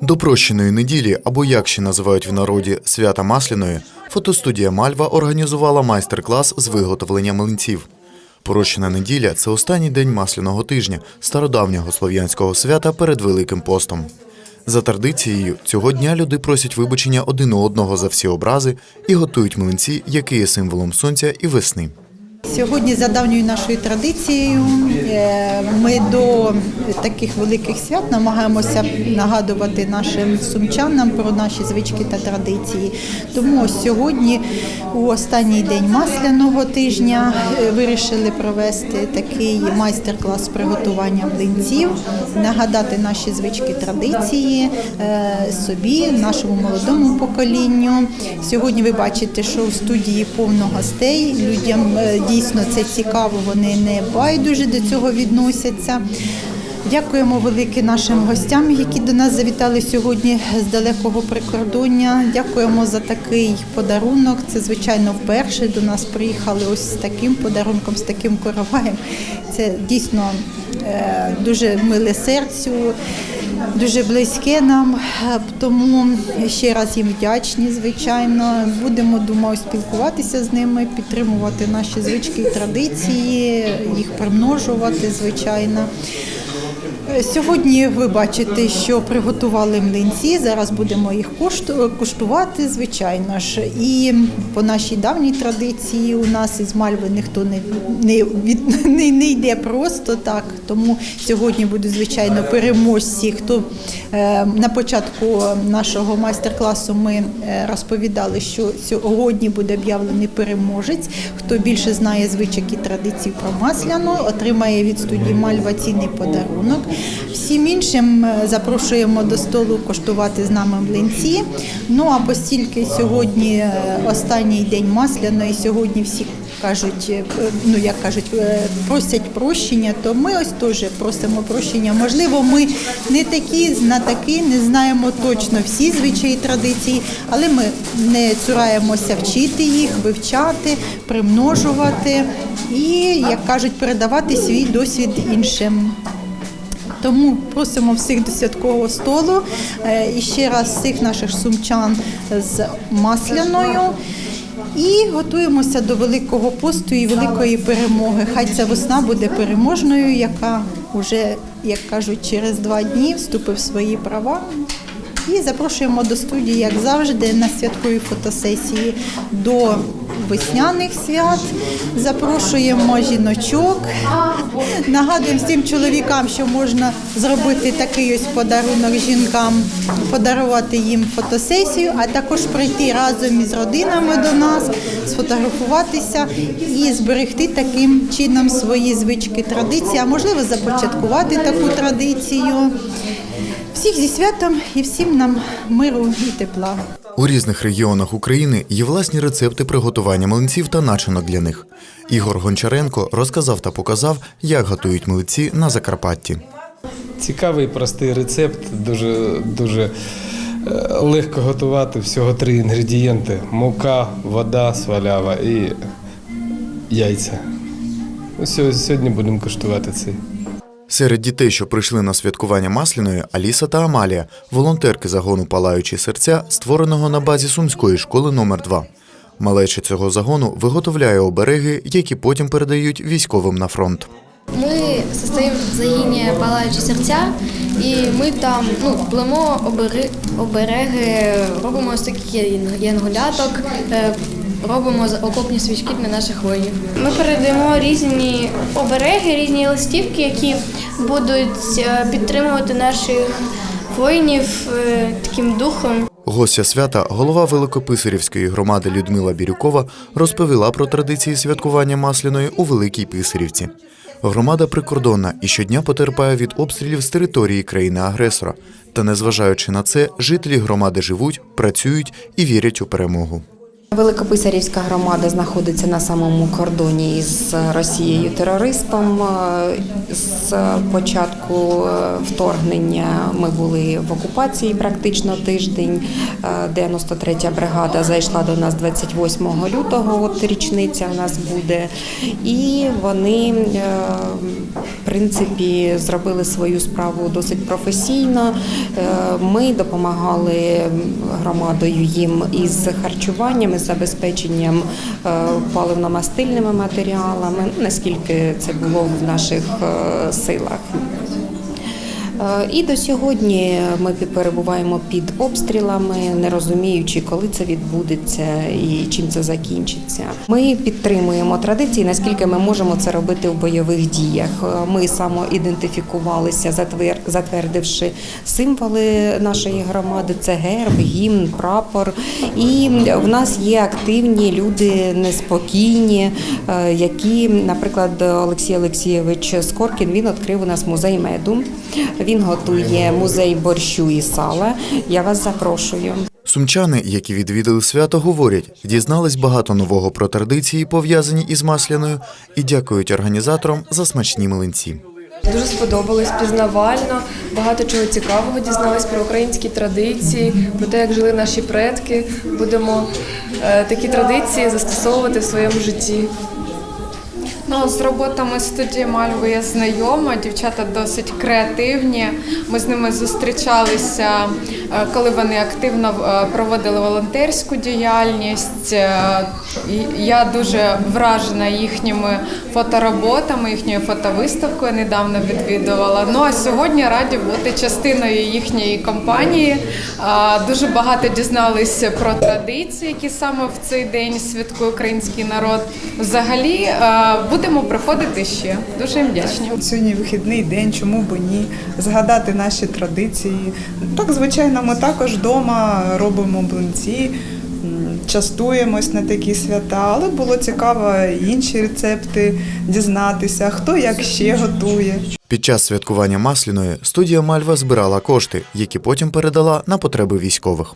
До прощеної неділі, або як ще називають в народі свята Масляної, фотостудія Мальва організувала майстер-клас з виготовлення млинців. Прощена неділя це останній день масляного тижня, стародавнього слов'янського свята перед Великим постом. За традицією, цього дня люди просять вибачення один у одного за всі образи і готують млинці, які є символом сонця і весни. Сьогодні, за давньою нашою традицією, е, ми до таких великих свят намагаємося нагадувати нашим сумчанам про наші звички та традиції. Тому сьогодні, у останній день масляного тижня, е, вирішили провести такий майстер-клас приготування млинців, нагадати наші звички традиції е, собі, нашому молодому поколінню. Сьогодні ви бачите, що в студії повно гостей. Людям е, дійсно це цікаво, вони не байдуже до цього відносяться. Дякуємо велике нашим гостям, які до нас завітали сьогодні з далекого прикордоння. Дякуємо за такий подарунок. Це звичайно вперше до нас приїхали ось з таким подарунком, з таким короваєм. Це дійсно е, дуже миле серцю, дуже близьке нам. Е, Тому ще раз їм вдячні, звичайно. Будемо думаю, спілкуватися з ними, підтримувати наші звички і традиції, їх примножувати, звичайно. Сьогодні ви бачите, що приготували млинці. Зараз будемо їх куштувати, звичайно ж. І по нашій давній традиції у нас із Мальви ніхто не, не, не, не йде просто так. Тому сьогодні будуть, звичайно, переможці. Хто е, на початку нашого майстер-класу ми е, розповідали, що сьогодні буде об'явлений переможець. Хто більше знає звичок і традицій про масляну, отримає від студії Мальва цінний подарунок. Всім іншим е, запрошуємо до столу коштувати з нами млинці. Ну а постільки сьогодні е, останній день масляної, сьогодні всі кажуть, е, ну як кажуть, просять прощення, то ми ось теж просимо прощення. Можливо, ми не такі знатаки, не знаємо точно всі звичаї традиції, але ми не цураємося вчити їх, вивчати, примножувати і, як кажуть, передавати свій досвід іншим. Тому просимо всіх до святкового столу е, і ще раз всіх наших сумчан з масляною. І готуємося до Великого посту і великої перемоги. Хай ця весна буде переможною, яка вже, як кажуть, через два дні вступив в свої права. І запрошуємо до студії, як завжди, на святкові фотосесії до весняних свят. Запрошуємо жіночок. Нагадуємо всім чоловікам, що можна зробити такий ось подарунок жінкам, подарувати їм фотосесію, а також прийти разом із родинами до нас, сфотографуватися і зберегти таким чином свої звички, традиції, а можливо започаткувати таку традицію. Всіх зі святом і всім нам миру і тепла. У різних регіонах України є власні рецепти приготування млинців та начинок для них. Ігор Гончаренко розказав та показав, як готують млинці на Закарпатті. Цікавий простий рецепт, дуже, дуже е, легко готувати. Всього три інгредієнти: мука, вода, свалява і яйця. Ну, Сьогодні будемо куштувати цей. Серед дітей, що прийшли на святкування масляної, Аліса та Амалія, волонтерки загону Палаючі серця, створеного на базі сумської школи номер 2 Малеча цього загону виготовляє обереги, які потім передають військовим на фронт. Ми состоїмо в загині палаючі серця, і ми там ну, племо обереги, робимо ось такі янголяток, е, робимо окопні свічки для наших воїнів. Ми передаємо різні обереги, різні листівки, які будуть е, підтримувати наших воїнів е, таким духом. Гостя свята, голова Великописарівської громади Людмила Бірюкова, розповіла про традиції святкування масляної у Великій Писарівці. Громада прикордонна і щодня потерпає від обстрілів з території країни-агресора. Та незважаючи на це, жителі громади живуть, працюють і вірять у перемогу. Великописарівська громада знаходиться на самому кордоні із Росією терористом. Е, З початку е, вторгнення ми були в окупації практично тиждень. Е, 93-я бригада зайшла до нас 28 лютого, от річниця у нас буде. І вони, е, в принципі, зробили свою справу досить професійно. Е, Ми допомагали громадою їм із харчуванням, із забезпеченням е, паливно-мастильними матеріалами, ну, наскільки це було в наших е, силах. Е, І до сьогодні ми перебуваємо під обстрілами, не розуміючи, коли це відбудеться і чим це закінчиться. Ми підтримуємо традиції, наскільки ми можемо це робити в бойових діях. Е, Ми самоідентифікувалися, затвер- затвердивши символи нашої громади: це герб, гімн, прапор. І в нас є активні люди, неспокійні, е, які, наприклад, Олексій Олексійович Скоркін він відкрив у нас музей меду. Він готує музей борщу і сала. Я вас запрошую. Сумчани, які відвідали свято, говорять, дізнались багато нового про традиції, пов'язані із масляною, і дякують організаторам за смачні млинці. Дуже сподобалось пізнавально, багато чого цікавого дізнались про українські традиції, про те, як жили наші предки. Будемо е, такі традиції застосовувати в своєму житті. Ну, з роботами студії Мальви я знайома. Дівчата досить креативні. Ми з ними зустрічалися, е, коли вони активно е, проводили волонтерську діяльність. Е, Я дуже вражена їхніми фотороботами, їхньою фотовиставкою недавно відвідувала. Ну а сьогодні раді бути частиною їхньої компанії. Дуже багато дізналися про традиції, які саме в цей день святкує український народ. Взагалі будемо приходити ще. Дуже їм вдячні. Сьогодні вихідний день, чому б ні? Згадати наші традиції. Так, звичайно, ми також вдома робимо блинці, частуємось на такі свята, але було цікаво інші рецепти дізнатися, хто як ще готує. Під час святкування масляної студія Мальва збирала кошти, які потім передала на потреби військових.